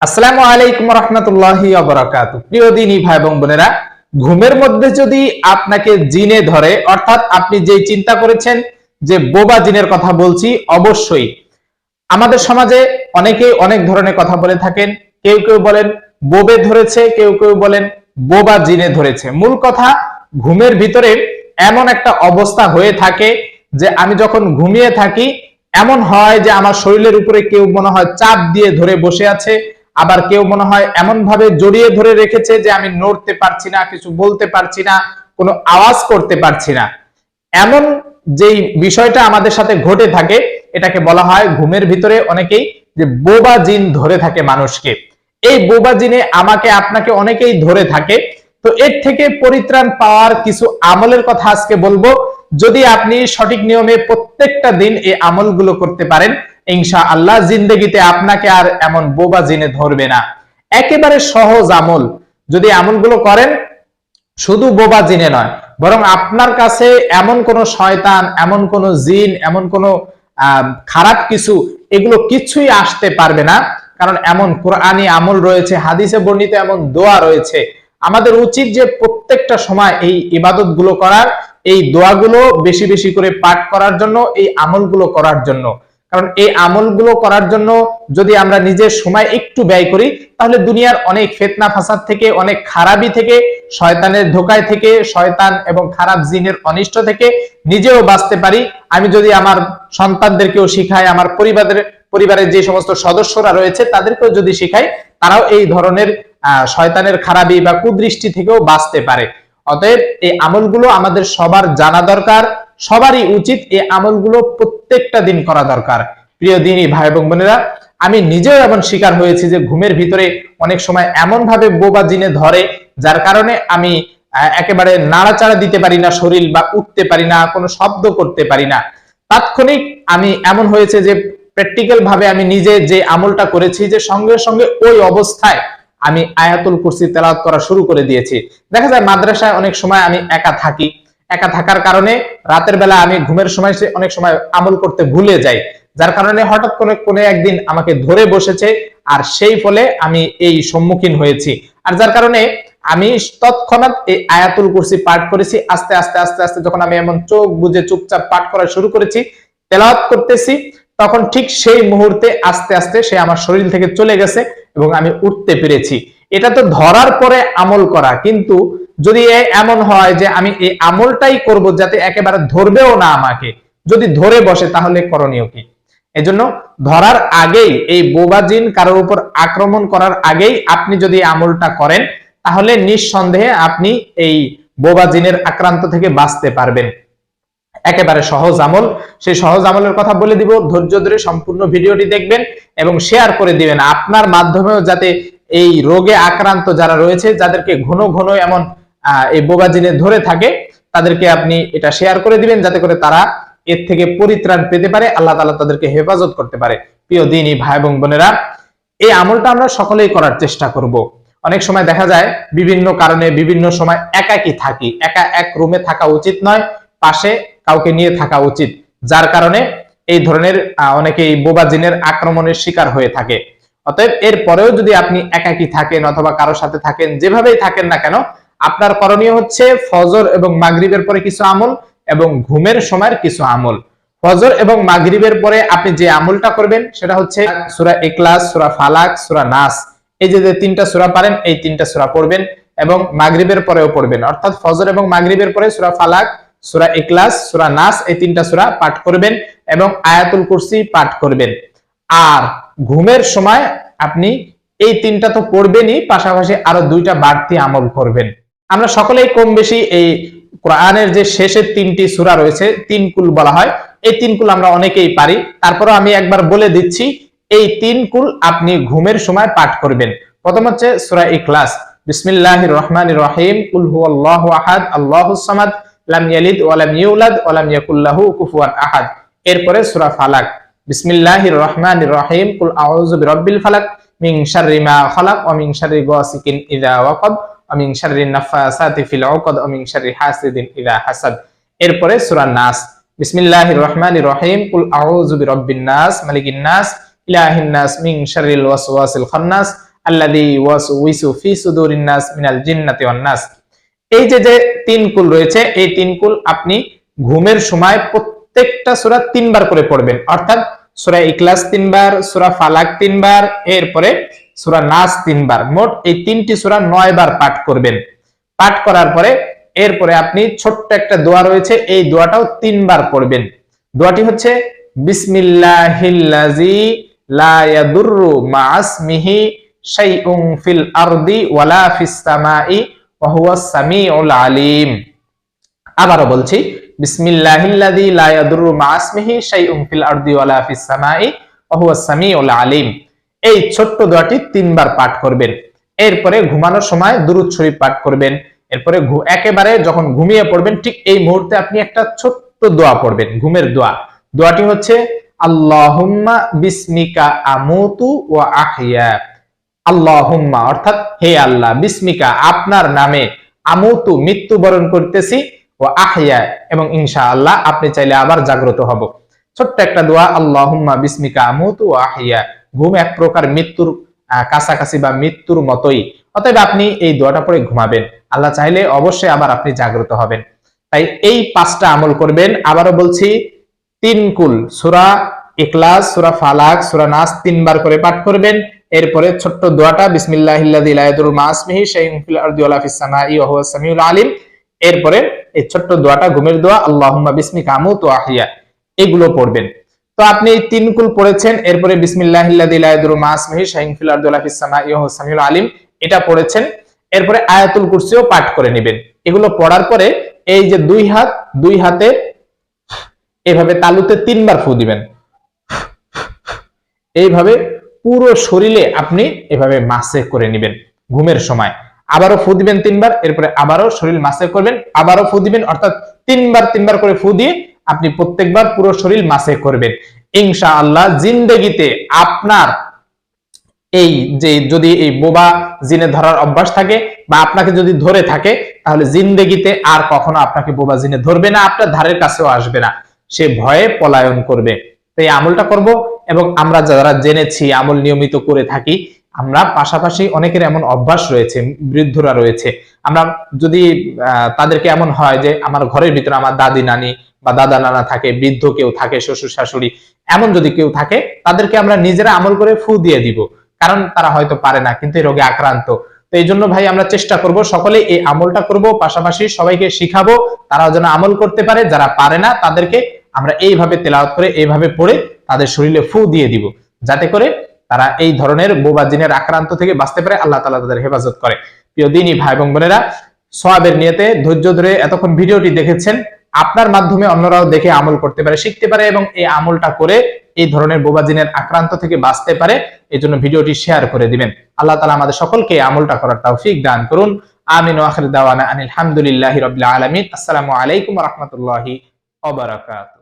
আসসালামু আলাইকুম রহমতুল্লাহি অবরাকাত প্রিয় দিনী ভাই এবং বোনেরা, ঘুমের মধ্যে যদি আপনাকে জিনে ধরে, অর্থাৎ আপনি যেই চিন্তা করেছেন যে বোবা জিনের কথা বলছি, অবশ্যই আমাদের সমাজে অনেকেই অনেক ধরনের কথা বলে থাকেন। কেউ কেউ বলেন বোবে ধরেছে, কেউ কেউ বলেন বোবা জিনে ধরেছে। মূল কথা, ঘুমের ভিতরে এমন একটা অবস্থা হয়ে থাকে যে আমি যখন ঘুমিয়ে থাকি, এমন হয় যে আমার শরীরের উপরে কেউ মনে হয় চাপ দিয়ে ধরে বসে আছে আবার কেউ মনে হয় এমন ভাবে জড়িয়ে ধরে রেখেছে যে আমি নড়তে পারছি না, কিছু বলতে পারছি না, কোনো আওয়াজ করতে পারছি না। এমন যেই বিষয়টা আমাদের সাথে ঘটে থাকে, এটাকে বলা হয় ঘুমের ভিতরে অনেকেই যে বোবা জিন ধরে থাকে মানুষকে। এই বোবা জিনে আমাকে, আপনাকে অনেকেই ধরে থাকে। তো এর থেকে পরিত্রাণ পাওয়ার কিছু আমলের কথা আজকে বলব। যদি আপনি সঠিক নিয়মে প্রত্যেকটা দিন এই আমলগুলো করতে পারেন ইনশা আল্লাহ জিন্দগিতে আপনাকে আর এমন বোবা জিনে ধরবে না। একেবারে সহজ আমল। যদি আমলগুলো করেন, শুধু বোবা জিনে নয়, বরং আপনার কাছে এমন কোন শয়তান, এমন কোন জিন, এমন কোন খারাপ কিছু, এগুলো কিছুই আসতে পারবে না। কারণ এমন কোরআনি আমল রয়েছে, হাদিসে বর্ণিত এমন দোয়া রয়েছে। আমাদের উচিত যে প্রত্যেকটা সময় এই ইবাদতগুলো করার, এই দোয়াগুলো বেশি বেশি করে পাঠ করার জন্য, এই আমলগুলো করার জন্য। কারণ এই আমলগুলো করার জন্য যদি আমরা নিজের সময় একটু ব্যয় করি, তাহলে দুনিয়ার অনেক ফেতনা ফাসাদ থেকে, অনেক খারাপি থেকে, শয়তানের ধোকায় থেকে, শয়তান এবং খারাপ জিনের অনিষ্ট থেকে নিজেও বাঁচতে পারি। আমি যদি আমার সন্তানদেরকেও শিখাই, আমার পরিবারের পরিবারের যে সমস্ত সদস্যরা রয়েছে, তাদেরকেও যদি শিখাই, তারাও এই ধরনের শয়তানের খারাপি বা কুদৃষ্টি থেকেও বাঁচতে পারে। অতএব এই আমলগুলো আমাদের সবার জানা দরকার। সবারই উচিত এই আমলগুলো প্রত্যেকটা দিন করা দরকার। প্রিয় দিনই ভাই এবং বোনেরা, আমি নিজেও এমন শিকার হয়েছি যে ঘুমের ভিতরে অনেক সময় এমন ভাবে বোবা জিনে ধরে, যার কারণে আমি একেবারে নাড়াচাড়া দিতে পারি না, শরীর বা উঠতে পারি না, কোনো শব্দ করতে পারি না। তাৎক্ষণিক আমি এমন হয়েছে যে প্র্যাকটিক্যাল ভাবে আমি নিজে যে আমলটা করেছি, যে সঙ্গে সঙ্গে ওই অবস্থায় আমি আয়াতুল কুরসি তেলাওয়াত করা শুরু করে দিয়েছি। দেখা যায় মাদ্রাসায় অনেক সময় আমি একা থাকি একা থাকার কারণে রাতের বেলা আমি ঘুমের সময় সে অনেক সময় আমল করতে ভুলে যাই। যার কারণে হঠাৎ করে কোনো একদিন আমাকে ধরে বসেছে আর সেই ফলে আমি এই সম্মুখীন হয়েছি। আর যার কারণে আমি তৎক্ষণাৎ এই আয়াতুল কুরসি পাঠ করেছি, আস্তে আস্তে আস্তে আস্তে যখন আমি এমন চোখ বুঝে চুপচাপ পাঠ করা শুরু করেছি, তেলাওয়াত করতেছি, তখন ঠিক সেই মুহূর্তে আস্তে আস্তে সে আমার শরীর থেকে চলে গেছে এবং আমি উঠতে পেরেছি। এটা তো ধরার পরে আমল করা, কিন্তু যদি এমন হয় যে আমি এই আমলটাই করব যাতে একেবারে ধরবেও না আমাকে, যদি ধরে বসে তাহলে করণীয় কি? এজন্য ধরার আগেই, এই বোবাজিন কারোর উপর আক্রমণ করার আগেই আপনি যদি আমলটা করেন, তাহলে নিঃসন্দেহে আপনি এই বোবাজিনের আক্রান্ত থেকে বাঁচতে পারবেন। একেবারে সহজ আমল। সেই সহজ আমলের কথা বলে দিব। ধৈর্য ধরে সম্পূর্ণ ভিডিওটি দেখবেন এবং শেয়ার করে দিবেন। আপনার মাধ্যমেও যাতে এই রোগে আক্রান্ত যারা রয়েছে, যাদেরকে ঘন ঘন এমন এই বোবাজিনে ধরে থাকে তাদেরকে আপনি এটা শেয়ার করে দিবেন যাতে করে তারা এর থেকে পরিত্রাণ পেতে পারে আল্লাহ তাআলা তাদেরকে হেফাজত করতে পারে। প্রিয় দিনই ভাই এবং বোনেরা এই আমলটা আমরা সকলেই করার চেষ্টা করব। অনেক সময় দেখা যায় বিভিন্ন কারণে বিভিন্ন সময় একাকি থাকি। একা এক রুমে থাকা উচিত নয় পাশে কাউকে নিয়ে থাকা উচিত। যার কারণে এই ধরনের আহ, অনেকে এই বোবা জিনের আক্রমণের শিকার হয়ে থাকে। অতএব এর পরেও যদি আপনি একাকি থাকেন অথবা কারোর সাথে থাকেন যেভাবেই থাকেন না কেন আপনার করণীয় হচ্ছে ফজর এবং মাগরিবের পরে কিছু আমল এবং ঘুমের সময়ের কিছু আমল। ফজর এবং মাগরিবের পরে আপনি যে আমলটা করবেন সেটা হচ্ছে সুরা ইখলাস, সূরা ফালাক, সূরা নাস। এই যে তিনটা সূরা পারেন, এই তিনটা সূরা পড়বেন এবং মাগরিবের পরেও পড়বেন। অর্থাৎ ফজর এবং মাগরিবের পরে সূরা ফালাক, সূরা ইখলাস, সূরা নাস, এই তিনটা সূরা পাঠ করবেন এবং আয়াতুল কুরসি পাঠ করবেন। আর ঘুমের সময় আপনি এই তিনটা তো পড়বেনই, পাশাপাশি আরও দুইটা বাড়তি আমল করবেন। আমরা সকলেই কম বেশি এই কোরআনের যে শেষের তিনটি সূরা রয়েছে, তিন কুল বলা হয়। এই তিন কুল আমরা অনেকেই পারি। তারপরে আমি একবার বলে দিচ্ছি, এই তিন কুল আপনি ঘুমের সময় পাঠ করবেন। প্রথম হচ্ছে সূরা ইখলাস। বিসমিল্লাহির রহমানির রহিম। কুল হুয়াল্লাহু আহাদ, আল্লাহুস সামাদ, লাম ইয়ালিদ ইউলাদ কুফুয়ান আহাদ। এরপরে সূরা ফালাক। বিসমিল্লাহির রহমানির রহিম। কুল আউযু বিরাব্বিল ফালাক, মিন শাররি মা খালাক ওয়া মিন শাররি গাসিকিন ইযা ওয়াকাব ওয়া মিন নাফাসাতি ফিল উকদ মিন শাররি হাসিদিন ইযা হাসাদ এরপরে সূরা নাস। বিসমিল্লাহির রহমানির রহিম। কুল আউযু বিরাব্বিন নাস। মালিকিন নাস। ইলাহিন নাস। মিন শাররিল ওয়াসওয়াসিল খান্নাস। আল্লাযী ওয়াসউইসু ফি সুদুরিন নাস মিনাল জিন্নাতি ওয়ান নাস। এই যে যে তিন কুল রয়েছে, এই তিন কুল আপনি ঘুমের সময় প্রত্যেকটা সূরা তিনবার করে পড়বেন। অর্থাৎ সূরা ইখলাস তিনবার, সুরা ফালাক তিনবার, এরপরে সুরা নাস তিনবার। মোট এই তিনটি সুরা নয় বার পাঠ করবেন। পাঠ করার পরে এরপরে আপনি ছোট্ট একটা দোয়া রয়েছে, এই দোয়াটাও তিনবার পড়বেন। দোয়াটি হচ্ছে ফিল আরদি ওয়ালা আলিম। আবারও বলছি এরপরে ঘুমানোর সময় দুরূদ শরীফ পাঠ করবেন। এরপরে একেবারে যখন ঘুমিয়ে পড়বেন, ঠিক এই মুহূর্তে আপনি একটা ছোট্ট দোয়া পড়বেন, ঘুমের দোয়া। দোয়াটি হচ্ছে, আল্লাহুম্মা বিসমিকা আমুতু ওয়া আহইয়া আল্লাহুম্মা, অর্থাৎ, হে আল্লাহ, বিসমিকা, আপনার নামে আমুতু, মৃত্যুবরণ করতেছি। ও আহইয়া এবং ইনশাআল্লাহ আপনি চাইলে আবার জাগ্রত হব। ছোট্ট একটা দোয়া, আল্লাহুম্মা বিসমিকা আমুতু ও আহইয়া। ঘুম এক প্রকার মৃত্যুর কাছাকাছি বা মৃত্যুর মতোই। অতএব আপনি এই দোয়াটা পড়ে ঘুমাবেন। আল্লাহ চাইলে অবশ্যই আবার আপনি জাগ্রত হবেন। তাই এই পাঁচটা আমল করবেন। আবারও বলছি, তিন কুল, সুরা ইখলাস, সুরা ফালাক, সুরা নাস তিনবার করে পাঠ করবেন। এরপরে ছোট্ট দোয়াটা, বিসমিল্লাহিল্লাযী লা ইয়াদুরু মা ইসমিহি শাইউন ফিল আরদি ফিস ওয়া সামিউল আলিম। এরপরে এই ছোট্ট দোয়াটা, ঘুমের দোয়া, আল্লাহুম্মা বিসমিকা আমুতু ওয়া আহইয়া, এগুলো পড়বেন। তো আপনি এই তিন কুল পড়েছেন, এরপরে আলিম, এটা পড়েছেন। এরপরে আয়াতুল কুরসিও পাঠ করে নেবেন। এগুলো পড়ার পরে এই যে দুই হাত, দুই হাতে এভাবে তালুতে তিনবার ফু দিবেন। এইভাবে পুরো শরীরে আপনি এভাবে মাসে করে নেবেন, ঘুমের সময়। আবারও ফু দিবেন তিনবার, এরপরে আবারও শরীর মাসে করবেন, আবারও ফু দিবেন, অর্থাৎ তিনবার তিনবার করে ফু দিয়ে আপনি প্রত্যেকবার পুরো শরীর মাসে করবেন। ইনশা আল্লাহ জিন্দগিতে আপনার এই যে, যদি এই বোবা জিনে ধরার অভ্যাস থাকে বা আপনাকে যদি ধরে থাকে, তাহলে জিন্দেগিতে আর কখনো আপনাকে বোবা জিনে ধরবে না, আপনার ধারের কাছেও আসবে না। সে ভয়ে পলায়ন করবে। তো এই আমলটা করব এবং আমরা যারা জেনেছি, আমল নিয়মিত করে থাকি আমরা পাশাপাশি অনেকের এমন অভ্যাস রয়েছে, বৃদ্ধরা রয়েছে। আমরা যদি তাদেরকে এমন হয় যে আমার ঘরের ভিতরে আমার দাদি, নানি বা দাদা, নানা থাকে, বৃদ্ধ কেউ থাকে, শ্বশুর, শাশুড়ি, এমন যদি কেউ থাকে, তাদেরকে আমরা নিজেরা আমল করে ফু দিয়ে দিব। কারণ তারা হয়তো পারে না, কিন্তু এই রোগে আক্রান্ত। তো এই জন্য ভাই আমরা চেষ্টা করব, সকলে এই আমলটা করব, পাশাপাশি সবাইকে শিখাবো তারা যেন আমল করতে পারে, যারা পারে না, তাদেরকে আমরা এইভাবে তেলাওয়াত করে, এইভাবে পড়ে তাদের শরীরে ফু দিয়ে দিব। যাতে করে তারা এই ধরনের বোবা জিনের আক্রান্ত থেকে বাঁচতে পারে আল্লাহ তাআলা তাদের হেফাজত করে। প্রিয় দিনী ভাই এবং বোনেরা, সোয়াবের নিয়তে ধৈর্য ধরে এতক্ষণ ভিডিওটি দেখেছেন। আপনার মাধ্যমে অন্যরাও দেখে আমল করতে পারে, শিখতে পারে এবং এই আমলটা করে এই ধরনের বোবা জিনের আক্রান্ত থেকে বাঁচতে পারে এই জন্য ভিডিওটি শেয়ার করে দিবেন। আল্লাহ তালা আমাদের সকলকে আমলটা করার তৌফিক দান করুন। আমিন ওয়াখির দাওয়ানা আনিল হামদুলিল্লাহি রাব্বিল আলামিন। আসসালামু আলাইকুম রাহমাতুল্লাহি ওয়া বারাকাতুহু।